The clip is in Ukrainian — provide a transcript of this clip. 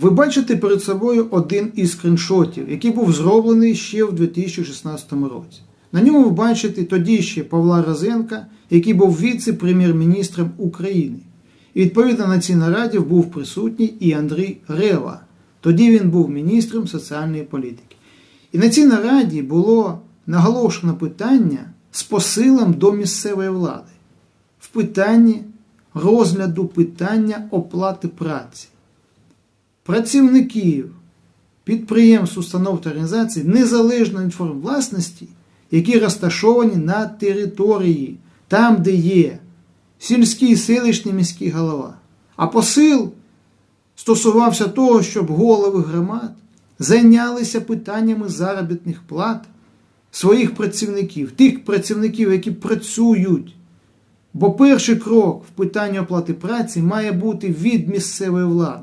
Ви бачите перед собою один із скріншотів, який був зроблений ще в 2016 році. На ньому ви бачите тоді ще Павла Розенка, який був віце-прем'єр-міністром України. І відповідно на цій нараді був присутній і Андрій Рева. Тоді він був міністром соціальної політики. І на цій нараді було наголошено питання з посилом до місцевої влади в питанні розгляду питання оплати праці. Працівників підприємств, установ та організацій незалежної інформвласності, які розташовані на території, там, де є сільський, селищний міський голова. А посил стосувався того, щоб голови громад зайнялися питаннями заробітних плат своїх працівників, тих працівників, які працюють. Бо перший крок в питанні оплати праці має бути від місцевої влади.